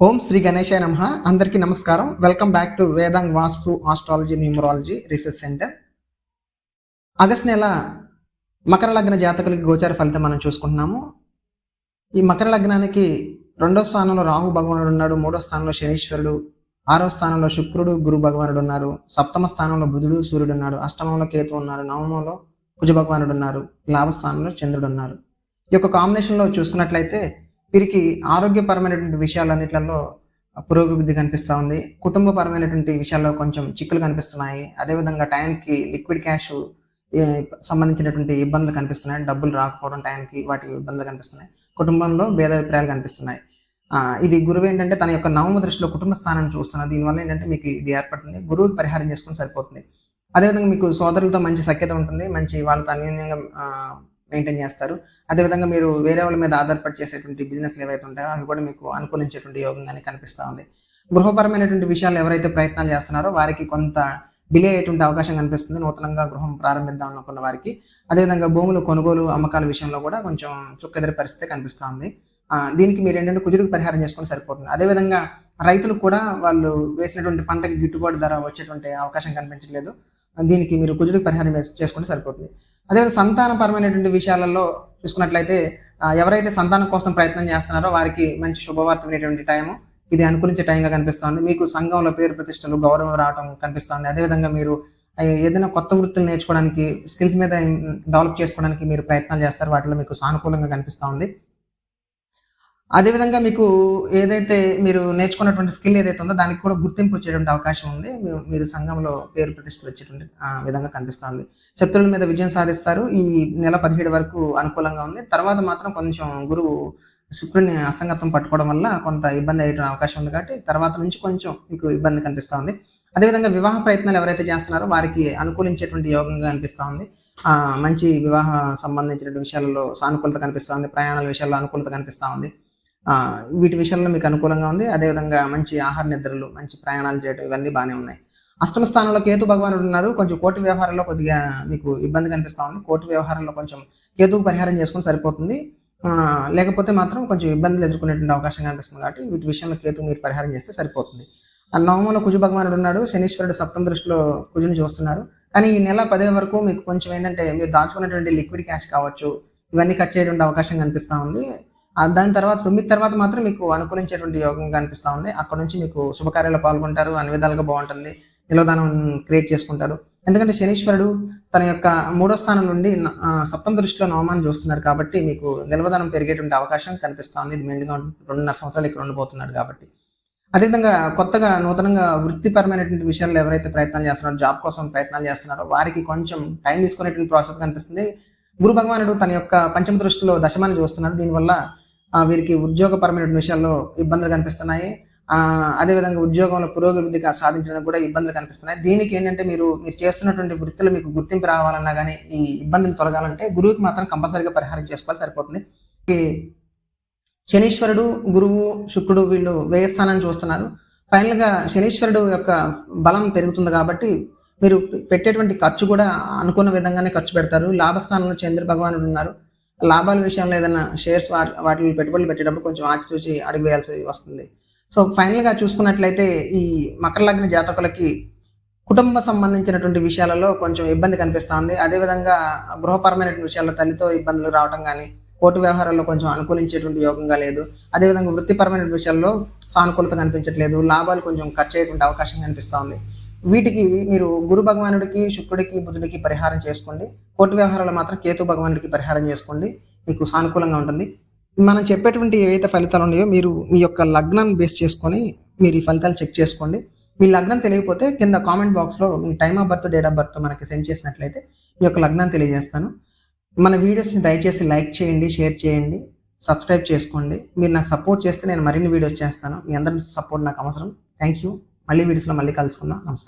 ఓం శ్రీ గణేశాయ నమ. అందరికీ నమస్కారం. Welcome back to Vedang vastu astrology numerology research centre August నెల మకర లగ్న జాతకులకి గోచార ఫలితం మనం చూసుకుంటున్నాము. ఈ మకర లగ్నానికి రెండో స్థానంలో రాహు భగవానుడు ఉన్నాడు మూడో స్థానంలో శనీశ్వరుడు ఆరో స్థానంలో శుక్రుడు గురు భగవానుడు ఉన్నారు సప్తమ స్థానంలో బుధుడు సూర్యుడు ఉన్నాడు అష్టమంలో కేతు ఉన్నారు నవమంలో కుజ భగవానుడు ఉన్నారు లాభస్థానంలో చంద్రుడు ఉన్నారు. ఈ యొక్క కాంబినేషన్లో చూసుకున్నట్లయితే వీరికి ఆరోగ్యపరమైనటువంటి విషయాలన్నిట్లలో పురోగతి కనిపిస్తూ ఉంది. కుటుంబపరమైనటువంటి విషయాల్లో కొంచెం చిక్కులు కనిపిస్తున్నాయి. అదేవిధంగా టైంకి లిక్విడ్ క్యాష్ సంబంధించినటువంటి ఇబ్బందులు కనిపిస్తున్నాయి. డబ్బులు రాకపోవడం టైంకి వాటి ఇబ్బందులు కనిపిస్తున్నాయి. కుటుంబంలో భేదాభిప్రాయాలు కనిపిస్తున్నాయి. ఇది గురువు ఏంటంటే తన యొక్క నవమ దృష్టిలో కుటుంబ స్థానాన్ని చూస్తున్నారు దీనివల్ల ఏంటంటే మీకు ఇది ఏర్పడుతుంది. గురువుకి పరిహారం చేసుకుని సరిపోతుంది. అదేవిధంగా మీకు సోదరులతో మంచి సఖ్యత ఉంటుంది. మంచి వాళ్ళతో అన్యోన్యంగా మెయింటైన్ చేస్తారు. అదేవిధంగా మీరు వేరే వాళ్ళ మీద ఆధారపడి చేసేటువంటి బిజినెస్లు ఏవైతే ఉంటాయో అవి కూడా మీకు అనుకూలించేటువంటి యోగంగానే కనిపిస్తూ ఉంది. గృహపరమైనటువంటి విషయాలు ఎవరైతే ప్రయత్నాలు చేస్తున్నారో వారికి కొంత డిలే అయ్యేటువంటి అవకాశం కనిపిస్తుంది. నూతనంగా గృహం ప్రారంభిద్దాం అనుకున్న వారికి. అదేవిధంగా భూములు కొనుగోలు అమ్మకాల విషయంలో కూడా కొంచెం చుక్కెదిరి పరిస్థితి కనిపిస్తూ ఉంది. దీనికి మీరు ఏంటంటే కుజుడికి పరిహారం చేసుకొని సరిపోతుంది. అదేవిధంగా రైతులు కూడా వాళ్ళు వేసినటువంటి పంటకి గిట్టుబాటు ధర వచ్చేటువంటి అవకాశం కనిపించట్లేదు. దీనికి మీరు కుజుడికి పరిహారం చేసుకుంటే సరిపోతుంది. అదేవిధంగా సంతానపరమైనటువంటి విషయాలలో చూసుకున్నట్లయితే ఎవరైతే సంతానం కోసం ప్రయత్నం చేస్తున్నారో వారికి మంచి శుభవార్త వినేటువంటి టైము ఇది అనుకూలించే టైంగా కనిపిస్తోంది. మీకు సంఘంలో పేరు ప్రతిష్టలు గౌరవం రావడం కనిపిస్తోంది. అదేవిధంగా మీరు ఏదైనా కొత్త వృత్తులు నేర్చుకోవడానికి స్కిల్స్ మీద డెవలప్ చేసుకోవడానికి మీరు ప్రయత్నాలు చేస్తారు. వాటిలో మీకు సానుకూలంగా కనిపిస్తూ ఉంది అదేవిధంగా మీకు ఏదైతే మీరు నేర్చుకున్నటువంటి స్కిల్ ఏదైతే ఉందో దానికి కూడా గుర్తింపు వచ్చేటువంటి అవకాశం ఉంది. మీరు సంఘంలో పేరు ప్రతిష్టలు వచ్చేటువంటి ఆ, విధంగా కనిపిస్తుంది శత్రువుల మీద విజయం సాధిస్తారు. ఈ నెల పదిహేడు వరకు అనుకూలంగా ఉంది. తర్వాత మాత్రం కొంచెం గురువు శుక్రుని అస్తంగతం పట్టుకోవడం వల్ల కొంత ఇబ్బంది అయ్యే అవకాశం ఉంది కాబట్టి తర్వాత నుంచి కొంచెం మీకు ఇబ్బంది కనిపిస్తూ ఉంది. అదేవిధంగా వివాహ ప్రయత్నాలు ఎవరైతే చేస్తున్నారో వారికి అనుకూలించేటువంటి యోగంగా అనిపిస్తూ ఉంది. మంచి వివాహ సంబంధించినటువంటి విషయాలలో సానుకూలత కనిపిస్తూ ఉంది. ప్రయాణాల విషయాల్లో అనుకూలత కనిపిస్తూ ఉంది. వీటి విషయంలో మీకు అనుకూలంగా ఉంది. అదేవిధంగా మంచి ఆహార నిద్రలు మంచి ప్రయాణాలు చేయడం ఇవన్నీ బాగానే ఉన్నాయి. అష్టమ స్థానంలో కేతు భగవానుడు ఉన్నారు. కొంచెం కోటి వ్యవహారంలో కొద్దిగా మీకు ఇబ్బంది కనిపిస్తూ ఉంది. కోటి వ్యవహారంలో కొంచెం కేతుకు పరిహారం చేసుకుని సరిపోతుంది. లేకపోతే మాత్రం కొంచెం ఇబ్బందులు ఎదుర్కొనేటువంటి అవకాశం కనిపిస్తుంది కాబట్టి వీటి విషయంలో కేతు మీరు పరిహారం చేస్తే సరిపోతుంది. ఆ నవమంలో కుజు భగవానుడు ఉన్నాడు. శనీశ్వరుడు సప్తమ దృష్టిలో కుజుని చూస్తున్నారు. కానీ ఈ నెల పదే వరకు మీకు కొంచెం ఏంటంటే మీరు దాచుకున్నటువంటి లిక్విడ్ క్యాష్ కావచ్చు ఇవన్నీ ఖర్చు చేయటువంటి అవకాశం కనిపిస్తూ ఉంది. దాని తర్వాత తొమ్మిది తర్వాత మాత్రం మీకు అనుకూలించేటువంటి యోగం కనిపిస్తూ ఉంది. అక్కడ నుంచి మీకు శుభకార్యాలు పాల్గొంటారు అన్ని విధాలుగా బాగుంటుంది నిలవదానం క్రియేట్ చేసుకుంటారు. ఎందుకంటే శనీశ్వరుడు తన యొక్క మూడో స్థానం నుండి సప్తం సప్తమ దృష్టిలో నవమాన్ని చూస్తున్నారు కాబట్టి మీకు నిలవదానం పెరిగేటువంటి అవకాశం కనిపిస్తుంది ఇది మెండుగా రెండున్నర సంవత్సరాలు ఇక్కడ ఉండిపోతున్నాడు కాబట్టి. అదేవిధంగా కొత్తగా నూతనంగా వృత్తిపరమైనటువంటి విషయాల్లో ఎవరైతే ప్రయత్నాలు చేస్తున్నారో జాబ్ కోసం ప్రయత్నాలు చేస్తున్నారో వారికి కొంచెం టైం తీసుకునేటువంటి ప్రాసెస్ కనిపిస్తుంది. గురు భగవానుడు తన యొక్క పంచమ దృష్టిలో దశమాన్ని చూస్తున్నారు దీనివల్ల వీరికి ఉద్యోగపరమైన విషయాల్లో ఇబ్బందులు కనిపిస్తున్నాయి. అదేవిధంగా ఉద్యోగంలో పురోగతిగా సాధించడానికి కూడా ఇబ్బందులు కనిపిస్తున్నాయి. దీనికి ఏంటంటే మీరు మీరు చేస్తున్నటువంటి వృత్తులు మీకు గుర్తింపు రావాలన్నా కానీ ఈ ఇబ్బందులు తొలగాలంటే గురువుకి మాత్రం కంపల్సరీగా పరిహారం చేసుకోవాలి సరిపోతుంది. ఈ శనీశ్వరుడు గురువు శుక్రుడు వీళ్ళు వ్యయస్థానాన్ని చూస్తున్నారు. ఫైనల్గా శనీశ్వరుడు యొక్క బలం పెరుగుతుంది కాబట్టి మీరు పెట్టేటువంటి ఖర్చు కూడా అనుకున్న విధంగానే ఖర్చు పెడతారు. లాభస్థానంలో చంద్ర భగవానుడు ఉన్నారు. లాభాల విషయంలో ఏదైనా షేర్స్ వాటిని పెట్టుబడులు పెట్టేటప్పుడు కొంచెం ఆచి చూసి అడుగు వేయాల్సి వస్తుంది. సో ఫైనల్గా చూసుకున్నట్లయితే ఈ మకర లగ్న జాతకులకి కుటుంబ సంబంధించినటువంటి విషయాలలో కొంచెం ఇబ్బంది కనిపిస్తుంది. అదేవిధంగా గృహపరమైనటువంటి విషయాల్లో తల్లితో ఇబ్బందులు రావడం కానీ కోర్టు వ్యవహారాల్లో కొంచెం అనుకూలించేటువంటి యోగంగా లేదు. అదేవిధంగా వృత్తిపరమైన విషయాల్లో సానుకూలత కనిపించట్లేదు. లాభాలు కొంచెం ఖర్చు అయ్యేటువంటి అవకాశం కనిపిస్తూ ఉంది వీటికి మీరు గురు భగవానుడికి శుక్రుడికి బుధుడికి పరిహారం చేసుకోండి. కోర్టు వ్యవహారాలు మాత్రం కేతు భగవానుడికి పరిహారం చేసుకోండి. మీకు సానుకూలంగా ఉంటుంది. మనం చెప్పేటువంటి ఏవైతే ఫలితాలు ఉన్నాయో మీరు మీ యొక్క లగ్నాన్ని బేస్ చేసుకొని మీరు ఈ ఫలితాలు చెక్ చేసుకోండి. మీ లగ్నం తెలియకపోతే కింద కామెంట్ బాక్స్లో మీ time of birth date of birth మనకి సెండ్ చేసినట్లయితే మీ యొక్క లగ్నం తెలియజేస్తాను. మన వీడియోస్ని దయచేసి లైక్ చేయండి షేర్ చేయండి సబ్స్క్రైబ్ చేసుకోండి. మీరు నాకు సపోర్ట్ చేస్తే నేను మరిన్ని వీడియోస్ చేస్తాను. మీ అందరి సపోర్ట్ నాకు అవసరం. Thank you. మళ్ళీ వీడియోస్లో మళ్ళీ కలుసుకుందాం. నమస్కారం.